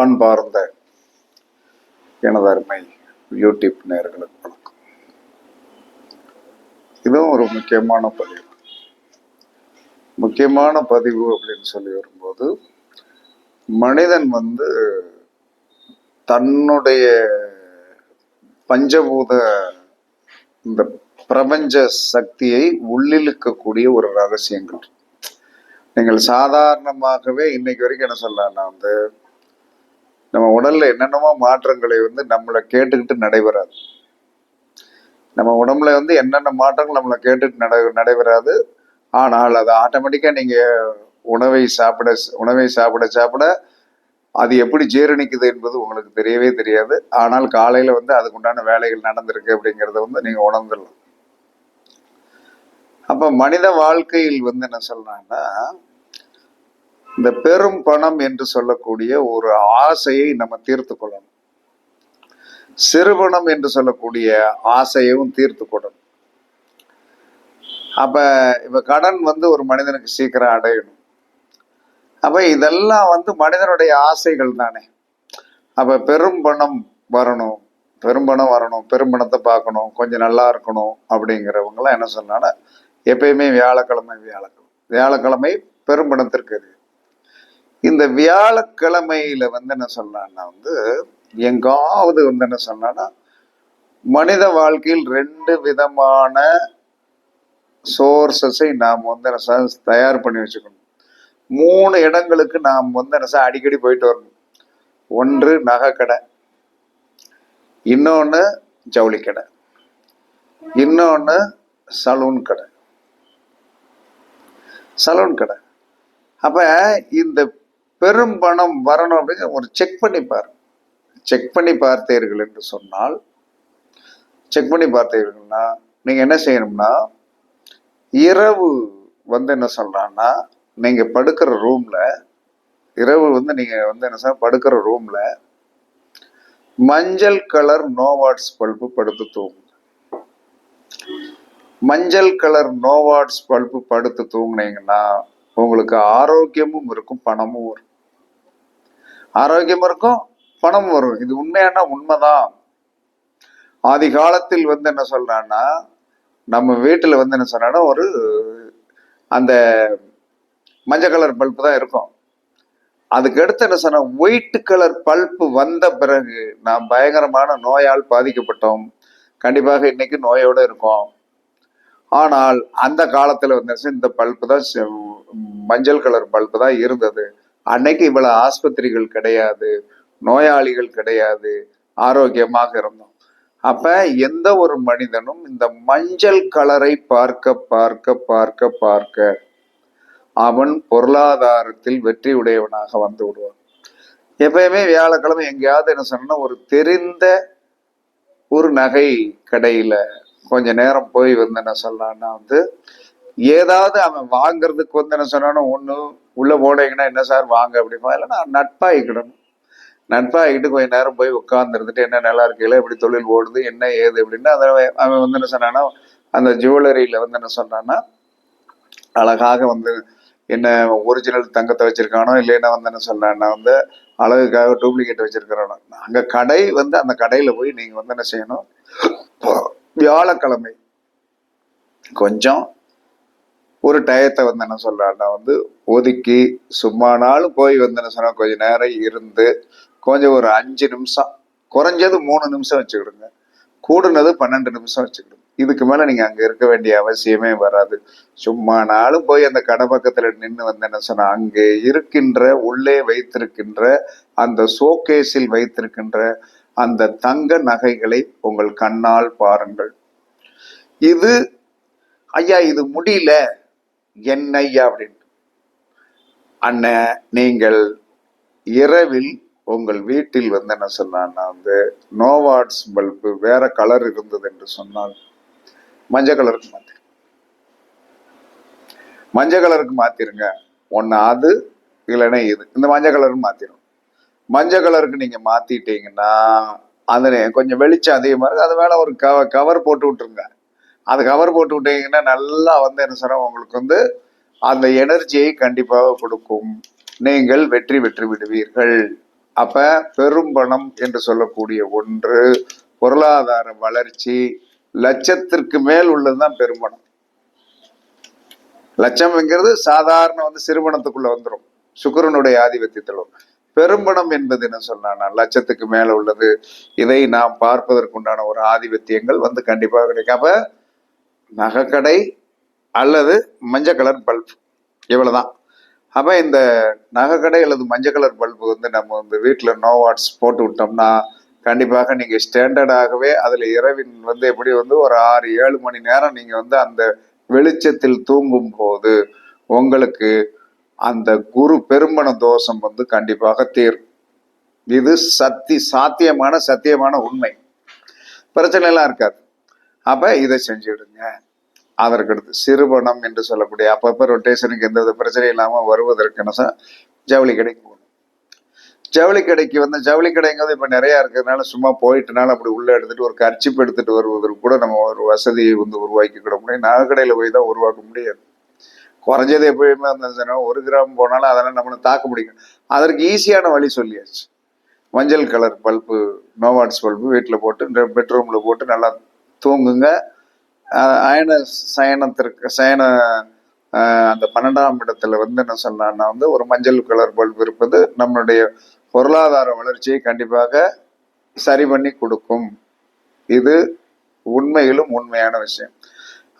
அன்பார்ந்த எனது அருமை யூடியூப் நேர்களுக்கு வணக்கம். இதுவும் ஒரு முக்கியமான பதிவு. முக்கியமான பதிவு அப்படின்னு சொல்லி வரும்போது மனிதன் வந்து தன்னுடைய பஞ்சபூத இந்த பிரபஞ்ச சக்தியை உள்ளிழுக்கக்கூடிய ஒரு ரகசியங்கள். நீங்கள் சாதாரணமாகவே இன்னைக்கு வரைக்கும் என்ன சொல்லலாம் நான் வந்து நம்ம உடல்ல என்னென்னமோ மாற்றங்களை வந்து நம்மளை கேட்டுக்கிட்டு நடைபெறாது. நம்ம உடம்புல வந்து என்னென்ன மாற்றங்கள் நம்மளை கேட்டுட்டு நட நடைபெறாது. ஆனால் அது ஆட்டோமேட்டிக்கா நீங்க உணவை சாப்பிட உணவை சாப்பிட சாப்பிட அது எப்படி ஜீரணிக்குது என்பது உங்களுக்கு தெரியவே தெரியாது. ஆனால் காலையில வந்து அதுக்குண்டான வேலைகள் நடந்திருக்கு அப்படிங்கிறத வந்து நீங்க உணர்ந்துடலாம். அப்ப மனித வாழ்க்கையில் வந்து என்ன சொல்றாங்கன்னா இந்த பெரும் பணம் என்று சொல்லக்கூடிய ஒரு ஆசையை நம்ம தீர்த்து கொள்ளணும். சிறுபணம் என்று சொல்லக்கூடிய ஆசையையும் தீர்த்து கொள்ளணும். அப்ப இப்ப கடன் வந்து ஒரு மனிதனுக்கு சீக்கிரம் அடையணும். அப்ப இதெல்லாம் வந்து மனிதனுடைய ஆசைகள் தானே. அப்ப பெரும் பணம் வரணும். பெரும்பணம் வரணும். பெரும்பணத்தை பார்க்கணும். கொஞ்சம் நல்லா இருக்கணும் அப்படிங்கிறவங்களாம் என்ன சொன்னாங்கன்னா எப்பயுமே வியாழக்கிழமை வியாழக்கிழமை. வியாழக்கிழமை பெரும்பணத்திற்கு இது இந்த வியாழக்கிழமையில வந்து என்ன சொன்னான்னா வந்து எங்காவது வந்து என்ன சொன்னான்னா மனித வாழ்க்கையில் ரெண்டு விதமான சோர்சஸை நாம் வந்து என்ன தயார் பண்ணி வச்சுக்கணும். மூணு இடங்களுக்கு நாம் வந்து என்ன அடிக்கடி போயிட்டு வரணும். ஒன்று நகைக்கடை. இன்னொன்று ஜவுளி கடை இன்னொன்று சலூன் கடை சலூன் கடை அப்ப இந்த பெரும் பணம் வரணும் அப்படிங்கிற ஒரு செக் பண்ணி பாரு. செக் பண்ணி பார்த்தீர்கள் என்று சொன்னால் செக் பண்ணி பார்த்தீர்கள்னா நீங்க என்ன செய்யணும்னா இரவு வந்து என்ன சொல்றான்னா நீங்க படுக்கிற ரூம்ல இரவு வந்து நீங்க வந்து என்ன சொல்ல படுக்கிற ரூம்ல மஞ்சள் கலர் நோவாட்ஸ் பல்பு படுத்து தூங்குங்க. மஞ்சள் கலர் நோவாட்ஸ் பல்பு படுத்து தூங்குனீங்கன்னா உங்களுக்கு ஆரோக்கியமும் இருக்கும் பணமும் வரும். ஆரோக்கியம் இருக்கும் பணம் வரும். இது உண்மையான உண்மைதான். ஆதி காலத்தில் வந்து என்ன சொல்றான்னா நம்ம வீட்டில் வந்து என்ன சொன்னா ஒரு அந்த மஞ்சள் கலர் பல்பு தான் இருக்கும். அதுக்கு அடுத்து என்ன சொன்ன ஒயிட் கலர் பல்பு வந்த பிறகு நாம் பயங்கரமான நோயால் பாதிக்கப்பட்டோம். கண்டிப்பாக இன்னைக்கு நோயோட இருக்கோம். ஆனால் அந்த காலத்தில் வந்து இந்த பல்பு தான் செ- மஞ்சள் கலர் பல்பு தான் இருந்தது. அன்னைக்கு இவ்வளவு ஆஸ்பத்திரிகள் கிடையாது நோயாளிகள் கிடையாது ஆரோக்கியமாக இருந்தோம். அப்ப எந்த ஒரு மனிதனும் இந்த மஞ்சள் கலரை பார்க்க பார்க்க பார்க்க பார்க்க அவன் பொருளாதாரத்தில் வெற்றி உடையவனாக வந்து விடுவான். எப்பயுமே வியாழக்கிழமை எங்கேயாவது என்ன சொன்னா ஒரு தெரிந்த ஒரு நகை கடையில கொஞ்ச நேரம் போய் வந்து என்ன சொல்லலாம்னா வந்து ஏதாவது அவன் வாங்குறதுக்கு வந்து என்ன சொன்னானோ ஒன்று உள்ளே போனீங்கன்னா என்ன சார் வாங்க? அப்படிமா. இல்லைன்னா நட்பாயிக்கிடணும் நட்பாகிட்டு கொஞ்ச நேரம் போய் உட்காந்துருந்துட்டு என்ன நல்லா இருக்கீங்களா? எப்படி தொழில் ஓடுது? என்ன ஏது? அப்படின்னா அதை அவன் வந்து என்ன சொன்னான்னா அந்த ஜுவல்லரியில் வந்து என்ன சொன்னான்னா அழகாக வந்து என்ன ஒரிஜினல் தங்கத்தை வச்சிருக்கானோ இல்லைன்னா வந்து என்ன சொன்னான்னா வந்து அழகுக்காக டூப்ளிகேட் வச்சிருக்கிறானோ அங்கே கடை வந்து அந்த கடையில் போய் நீங்கள் வந்து என்ன செய்யணும்? வியாழக்கிழமை கொஞ்சம் ஒரு டயத்தை வந்து என்ன சொல்றான்னா வந்து ஒதுக்கி சும்மானாலும் போய் வந்து என்ன சொன்னா கொஞ்ச நேரம் இருந்து கொஞ்சம் ஒரு அஞ்சு நிமிஷம் குறைஞ்சது மூணு நிமிஷம் வச்சுக்கிடுங்க. கூடுனது பன்னெண்டு நிமிஷம் வச்சுக்கிடுங்க. இதுக்கு மேல நீங்க அங்க இருக்க வேண்டிய அவசியமே வராது. சும்மானாலும் போய் அந்த கடை பக்கத்துல நின்று வந்து என்ன சொன்னா அங்கே இருக்கின்ற உள்ளே வைத்திருக்கின்ற அந்த ஷோகேஸில் வைத்திருக்கின்ற அந்த தங்க நகைகளை உங்கள் கண்ணால் பாருங்கள். இது ஐயா இது முடியல. என்ன ஐயா அப்படின்னு அண்ணன் நீங்கள் இரவில் உங்கள் வீட்டில் வந்து என்ன சொன்னான்னா வந்து நோவாட்ஸ் பல்பு வேற கலர் இருந்தது என்று சொன்னால் மஞ்சள் கலருக்கு மாத்திரு. மஞ்சள் கலருக்கு மாத்திருங்க. ஒன்னு அது இல்லைன்னா இது. இந்த மஞ்சள் கலருக்கு மாத்திரும். மஞ்சள் கலருக்கு நீங்க மாத்திட்டீங்கன்னா அந்த கொஞ்சம் வெளிச்சம் அதிகமாக இருக்கு. அது மேல ஒரு கவர் போட்டு விட்டுருங்க. அது கவர் போட்டு விட்டீங்கன்னா நல்லா வந்து என்ன சொன்னால் உங்களுக்கு வந்து அந்த எனர்ஜியை கண்டிப்பாக கொடுக்கும். நீங்கள் வெற்றி பெற்று விடுவீர்கள். அப்ப பெரும்பணம் என்று சொல்லக்கூடிய ஒன்று பொருளாதார வளர்ச்சி லட்சத்திற்கு மேல் உள்ளதுதான் பெரும்பணம் லட்சம்ங்கிறது சாதாரண வந்து சிறுபணத்துக்குள்ள வந்துடும் சுக்கரனுடைய ஆதிபத்தியத்தில். பெரும்பணம் என்பது என்ன சொன்னா லட்சத்துக்கு மேல உள்ளது. இதை நாம் பார்ப்பதற்குண்டான ஒரு ஆதிபத்தியங்கள் வந்து கண்டிப்பாக கிடைக்கும். அப்ப நகைக்கடை அல்லது மஞ்சள் கலர் பல்ப். இவ்வளவுதான். அப்போ இந்த நகைக்கடை அல்லது மஞ்சள் கலர் பல்பு வந்து நம்ம வந்து வீட்டில் நோ வாட்ஸ் போட்டு விட்டோம்னா கண்டிப்பாக நீங்கள் ஸ்டாண்டர்டாகவே அதில் இரவின் வந்து எப்படி வந்து ஒரு ஆறு ஏழு மணி நேரம் நீங்கள் வந்து அந்த வெளிச்சத்தில் தூங்கும் போது உங்களுக்கு அந்த குரு பெருமண தோஷம் வந்து கண்டிப்பாக தீரும். இது சத்தி சாத்தியமான சத்தியமான உண்மை. பிரச்சனை எல்லாம் இருக்காது. அப்ப இதை செஞ்சுடுங்க அதற்கடுத்து சிறுபணம் என்று சொல்லக்கூடிய அப்பப்ப ரொட்டேஷனுக்கு எந்த வித பிரச்சனையும் இல்லாமல் வருவதற்கு என்ன ஜவுளி கடைக்கு போகணும். ஜவுளி கடைக்கு வந்து ஜவுளி கடைங்கிறது இப்போ நிறையா இருக்கிறதுனால சும்மா போயிட்டுனால அப்படி உள்ள எடுத்துட்டு ஒரு கர்ச்சிப் எடுத்துட்டு வருவதற்கு கூட நம்ம ஒரு வசதியை வந்து உருவாக்கி கூட முடியும். நகைக்கடையில் போய் தான் உருவாக்க முடியாது. குறைஞ்சது எப்பயுமே அந்த ஒரு கிராம் போனாலும் அதெல்லாம் நம்மளை தாக்க முடியும் அதற்கு ஈஸியான வழி சொல்லியாச்சு. மஞ்சள் கலர் பல்பு நோவாட்ஸ் பல்பு வீட்டில் போட்டு பெட்ரூமில் போட்டு நல்லா தூங்குங்க. அயன சயனத்திற்கு சயன அந்த பன்னெண்டாம் இடத்துல வந்து என்ன சொன்னான்னா வந்து ஒரு மஞ்சள் கலர் பல்பு இருப்பது நம்மளுடைய பொருளாதார வளர்ச்சியை கண்டிப்பாக சரி பண்ணி கொடுக்கும். இது உண்மையிலும் உண்மையான விஷயம்.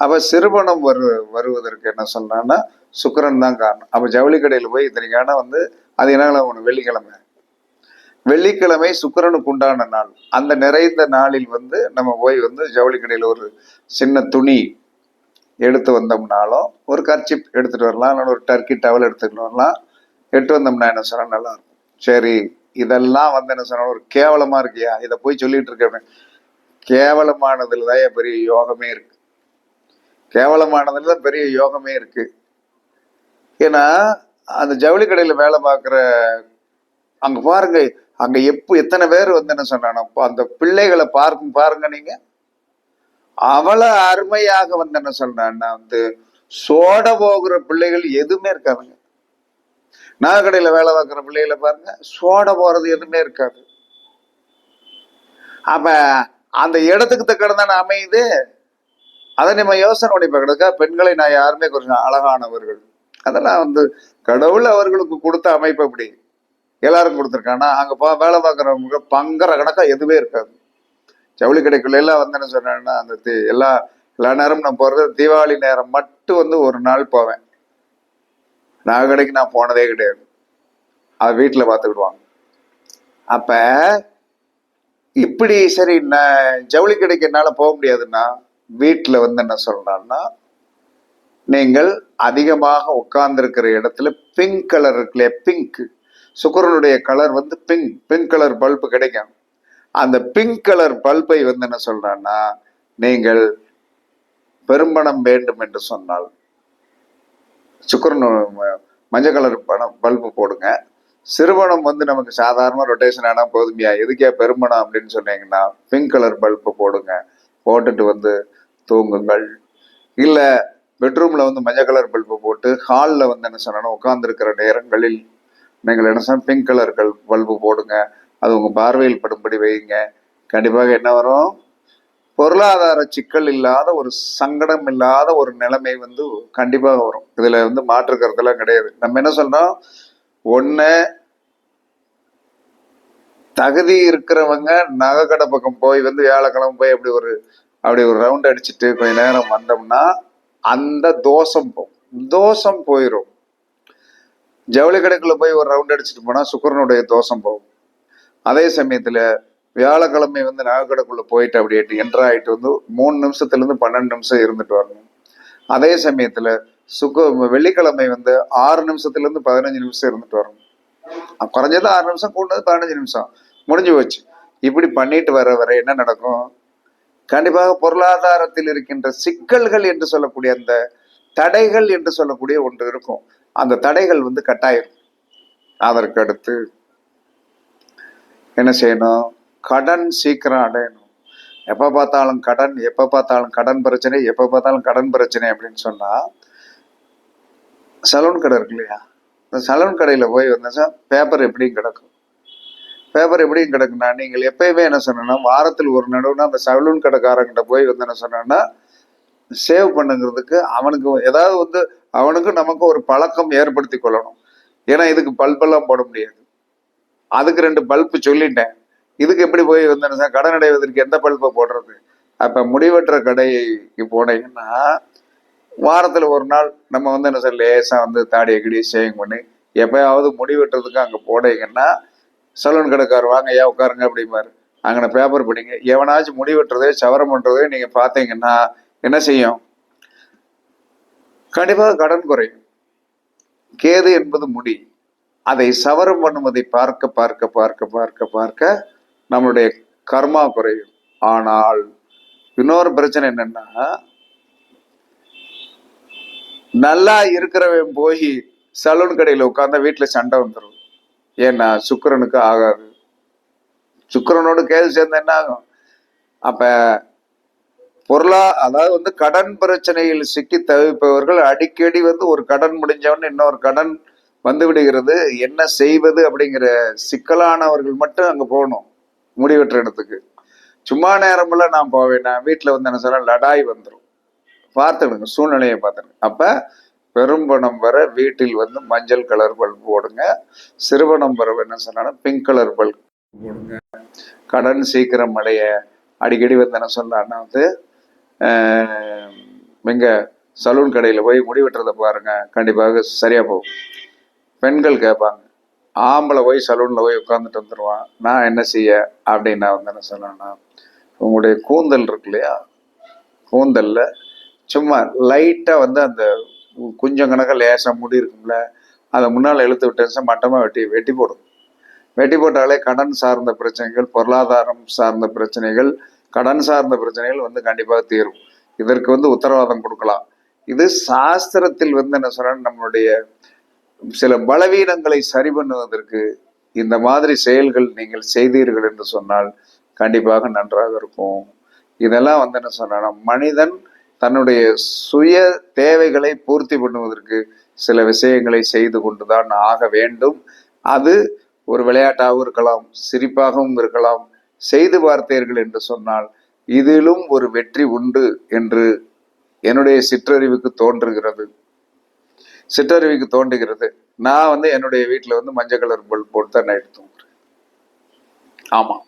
அப்ப சிறுபணம் வரு வருவதற்கு என்ன சொல்றான்னா சுக்கரன் தான் காரணம். அப்ப ஜவுளி கடையில் போய் இத்தனைக்கான வந்து அது என்ன ஒன்று வெள்ளிக்கிழமை? வெள்ளிக்கிழமை சுக்கரனுக்கு உண்டான நாள். அந்த நிறைந்த நாளில் வந்து நம்ம போய் வந்து ஜவுளி கடையில் ஒரு சின்ன துணி எடுத்து வந்தோம்னாலும் ஒரு கர்ச்சிப் எடுத்துட்டு வரலாம். இல்லைன்னா ஒரு டர்க்கி டவல் எடுத்துக்கிட்டு வரலாம். எட்டு வந்தோம்னா என்ன சொன்னால் நல்லா இருக்கும் சரி இதெல்லாம் வந்து என்ன சொன்னால் ஒரு கேவலமாக இருக்கியா? இதை போய் சொல்லிட்டு இருக்கேன் கேவலமானதுல தான் பெரிய யோகமே இருக்கு. கேவலமானதுல தான் பெரிய யோகமே இருக்கு. ஏன்னா அந்த ஜவுளி கடையில் வேலை பார்க்குற அங்கே பாருங்கள் அங்க எப்ப எத்தனை பேர் வந்து என்ன சொன்னானோ அந்த பிள்ளைகளை பார்க்கும் பாருங்க நீங்க. அவளை அருமையாக வந்து என்ன சொல்றான்னா வந்து சோட போகிற பிள்ளைகள் எதுவுமே இருக்காதுங்க. நகைக்கடையில வேலை பார்க்குற பிள்ளைகளை பாருங்க சோட போறது எதுவுமே இருக்காது. அப்ப அந்த இடத்துக்கு தக்கடந்தான அமையுது. அதை நம்ம யோசனை பண்ணி பார்க்கறதுக்கா பெண்களை நான் யாருமே கொஞ்சம் அழகானவர்கள். அதெல்லாம் வந்து கடவுள் அவர்களுக்கு கொடுத்த அமைப்பு அப்படி. எல்லாரும் கொடுத்துருக்காங்கன்னா அங்கே பா வேலை பார்க்குறவங்க பங்கர கணக்காக எதுவுமே இருக்காது. ஜவுளி கடைக்குள்ள எல்லாம் வந்து என்ன சொன்னேன்னா அந்த தி- எல்லா எல்லா நேரமும் நான் போகிறது தீபாவளி நேரம் மட்டும் வந்து ஒரு நாள் போவேன். நகை கடைக்கு நான் போனதே கிடையாது. அது வீட்டில் பார்த்துக்கிடுவாங்க. அப்போ இப்படி சரி நான் ஜவுளி கடைக்கு என்னால் போக முடியாதுன்னா வீட்டில் வந்து என்ன சொல்றான்னா நீங்கள் அதிகமாக உட்கார்ந்துருக்கிற இடத்துல பிங்க் கலர் இருக்குல்லையா பிங்க் சுக்கரனுடைய கலர் வந்து பிங்க் பிங்க் கலர் பல்பு கிடைக்கும் அந்த பிங்க் கலர் பல்பை வந்து என்ன சொல்றான்னா நீங்கள் பெரும்பணம் வேண்டும் என்று சொன்னால் சுக்கரன் ம- மஞ்சள் கலர் பணம் பல்பு போடுங்க. சிறுவனம் வந்து நமக்கு சாதாரண ரொட்டேஷன் ஆனால் போதுமையா எதுக்கே பெரும்பணம் அப்படின்னு சொன்னீங்கன்னா பிங்க் கலர் பல்பு போடுங்க. போட்டுட்டு வந்து தூங்குங்கள். இல்லை பெட்ரூமில் வந்து மஞ்சள் கலர் பல்பு போட்டு ஹாலில் வந்து என்ன சொன்னோன்னா உட்காந்துருக்கிற நேரங்களில் நீங்கள் என்ன சொன்னால் பிங்க் கலர் பல்பு போடுங்க. அது உங்கள் பார்வையில் படும்படி வைங்க கண்டிப்பாக என்ன வரும்? பொருளாதார சிக்கல் இல்லாத ஒரு சங்கடம் இல்லாத ஒரு நிலைமை வந்து கண்டிப்பாக வரும். இதில் வந்து மாற்று கருத்தெல்லாம் கிடையாது. நம்ம என்ன சொல்கிறோம் ஒன்று தகுதி இருக்கிறவங்க நகைக்கடை பக்கம் போய் வந்து வியாழக்கிழமை போய் அப்படி ஒரு அப்படி ஒரு ரவுண்ட் அடிச்சுட்டு கொஞ்ச நேரம் வந்தோம்னா அந்த தோஷம் போகும். தோஷம் போயிடும் ஜவுளி கடைக்குள்ள போய் ஒரு ரவுண்ட் அடிச்சுட்டு போனால் சுக்கரனுடைய தோஷம் போகும். அதே சமயத்தில் வியாழக்கிழமை வந்து நாகக்கடைக்குள்ளே போயிட்டு அப்படியே என்ட்ரு ஆயிட்டு வந்து மூணு நிமிஷத்துலேருந்து பன்னெண்டு நிமிஷம் இருந்துட்டு வரணும். அதே சமயத்தில் சுக்க வெள்ளிக்கிழமை வந்து ஆறு நிமிஷத்துலேருந்து பதினஞ்சு நிமிஷம் இருந்துட்டு வரணும். குறைஞ்சது ஆறு நிமிஷம் கூடது பதினஞ்சு நிமிஷம். முடிஞ்சு போச்சு. இப்படி பண்ணிட்டு வர வர என்ன நடக்கும்? கண்டிப்பாக பொருளாதாரத்தில் இருக்கின்ற சிக்கல்கள் என்று சொல்லக்கூடிய அந்த தடைகள் என்று சொல்லக்கூடிய ஒன்று இருக்கும். அந்த தடைகள் வந்து கட்டாயம். அதற்கு அடுத்து என்ன செய்யணும்? கடன் சீக்கிரம் அடையணும். எப்போ பார்த்தாலும் கடன் எப்போ பார்த்தாலும் கடன் பிரச்சனை எப்போ பார்த்தாலும் கடன் பிரச்சனை அப்படின்னு சொன்னால் சலூன் கடை இருக்கு இல்லையா? இந்த சலூன் கடையில் போய் வந்தா பேப்பர் எப்படியும் கிடக்கும். பேப்பர் எப்படியும் கிடக்குன்னா நீங்கள் எப்பயுமே என்ன சொன்னா வாரத்தில் ஒரு நடுவுனா அந்த சலூன் கடைக்காரங்கிட்ட போய் வந்து என்ன சொன்னா சேவ் பண்ணுங்கிறதுக்கு அவனுக்கு ஏதாவது வந்து அவனுக்கும் நமக்கு ஒரு பழக்கம் ஏற்படுத்தி கொள்ளணும். ஏன்னா இதுக்கு பல்பெல்லாம் போட முடியாது. அதுக்கு ரெண்டு பல்பு சொல்லிட்டேன். இதுக்கு எப்படி போய் வந்து என்ன கடன் அடைவதற்கு எந்த பல்பை போடுறது? அப்போ முடிவற்ற கடைக்கு போனீங்கன்னா வாரத்தில் ஒரு நாள் நம்ம வந்து என்ன சார் லேசாக வந்து தாடியை கிடி சேவிங் பண்ணி எப்பயாவது முடி வெட்டுறதுக்கு போனீங்கன்னா சலூன் கடைக்கார் வாங்க ஏன் உட்காருங்க? அப்படிம்பாரு. அங்கே பேப்பர் படிங்க. எவனாச்சும் முடி வெட்டுறதே சவரம் பண்ணுறதே நீங்கள் பார்த்தீங்கன்னா என்ன செய்யும்? கண்டிப்பாக கடன் குறையும். கேது என்பது முடி. அதை சவரம் பண்ணுவதை பார்க்க பார்க்க பார்க்க பார்க்க பார்க்க நம்மளுடைய கர்மா குறையும். ஆனால் இன்னொரு பிரச்சனை என்னன்னா நல்லா இருக்கிறவன் போய் சலூன் கடையில் உட்காந்து வீட்டுல சண்டை வந்துடும் ஏன்னா சுக்கரனுக்கு ஆகாது. சுக்கரனோடு கேது சேர்ந்தா என்ன ஆகும்? அப்ப பொருளா அதாவது வந்து கடன் பிரச்சனையில் சிக்கி தவிப்பவர்கள் அடிக்கடி வந்து ஒரு கடன் முடிஞ்சவொடனே இன்னொரு கடன் வந்து விடுகிறது. என்ன செய்வது அப்படிங்கிற சிக்கலானவர்கள் மட்டும் அங்க போகணும் முடிவெற்ற இடத்துக்கு. சும்மா நேரமெல்லாம் நான் போவேன். நான் வீட்டில் வந்து என்ன சொல்ல லடாய் வந்துடும் பார்த்துடுங்க சூழ்நிலையை பார்த்துடுங்க அப்ப பெரும்பணம் வர வீட்டில் வந்து மஞ்சள் கலர் பல்ப் போடுங்க. சிறுபணம் வர என்ன சொன்னாலும் பிங்க் கலர் பல்ப் போடுங்க. கடன் சீக்கிரம் அடைய. அடிக்கடி வந்து என்ன சொன்னான்னா வந்து இங்கே சலூன் கடையில் போய் முடி வெட்டுறதை பாருங்க. கண்டிப்பாக சரியாக போகும். பெண்கள் கேட்பாங்க. ஆம்பளை போய் சலூனில் போய் உட்காந்துட்டு வந்துடுவான் நான் என்ன செய்ய? அப்படின்னு நான் வந்து என்ன சொல்லணும்னா உங்களுடைய கூந்தல் இருக்கு இல்லையா? கூந்தலில் சும்மா லைட்டாக வந்து அந்த கொஞ்சம் கணக்காக லேசாக முடி இருக்கும்ல அதை முன்னால் இழுத்து விட்டேன் மட்டமாக வெட்டி வெட்டி போடும். வெட்டி போட்டாலே கடன் சார்ந்த பிரச்சனைகள் பொருளாதாரம் சார்ந்த பிரச்சனைகள் கடன் சார்ந்த பிரச்சனைகள் வந்து கண்டிப்பாக தீரும். இதற்கு வந்து உத்தரவாதம் கொடுக்கலாம். இது சாஸ்திரத்தில் வந்து என்ன சொல்ற நம்மளுடைய சில பலவீனங்களை சரி பண்ணுவதற்கு இந்த மாதிரி செயல்கள் நீங்கள் செய்தீர்கள் என்று சொன்னால் கண்டிப்பாக நன்றாக இருக்கும். இதெல்லாம் வந்து என்ன சொன்னா மனிதன் தன்னுடைய சுய தேவைகளை பூர்த்தி பண்ணுவதற்கு சில விஷயங்களை செய்து கொண்டுதான் ஆக வேண்டும். அது ஒரு விளையாட்டாகவும் இருக்கலாம் சிரிப்பாகவும் இருக்கலாம் செய்து பார்த்தீர்கள் என்று சொன்னால் இதிலும் ஒரு வெற்றி உண்டு என்று என்னுடைய சிற்றறிவுக்கு தோன்றுகிறது. சிற்றறிவுக்கு தோன்றுகிறது. நான் வந்து என்னுடைய வீட்டில் வந்து மஞ்சள் கலர் பல்ப் போட்டு தான் நைட்டு தூங்குறேன். ஆமாம்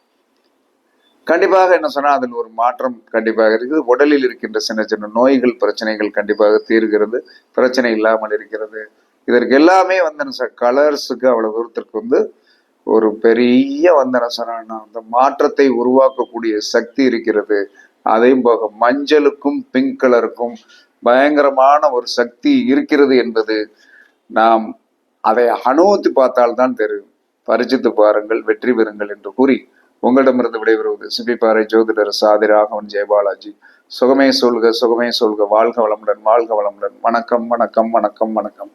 கண்டிப்பாக என்ன சொன்னால் அதில் ஒரு மாற்றம் கண்டிப்பாக இருக்குது. உடலில் இருக்கின்ற சின்ன சின்ன நோய்கள் பிரச்சனைகள் கண்டிப்பாக தீர்கிறது. பிரச்சனை இல்லாமல் இருக்கிறது. இதற்கு எல்லாமே வந்து கலர்ஸுக்கு அவ்வளோ தூரத்திற்கு வந்து ஒரு பெரிய வந்தன சொன்னா அந்த மாற்றத்தை உருவாக்கக்கூடிய சக்தி இருக்கிறது. அதையும் போக மஞ்சளுக்கும் பிங்க் கலருக்கும் பயங்கரமான ஒரு சக்தி இருக்கிறது என்பது நாம் அதை அனுபவித்து பார்த்தால்தான் தெரியும். பரிச்சித்து பாருங்கள் வெற்றி பெறுங்கள் என்று கூறி உங்களிடமிருந்து விடைபெறுவது சிபிப்பாறை ஜோதிடர் சாதி ராகவன் ஜெயபாலாஜி சுகமே சொல்க சுகமே சொல்க வாழ்க வளமுடன் வாழ்க வளமுடன். வணக்கம் வணக்கம் வணக்கம் வணக்கம்.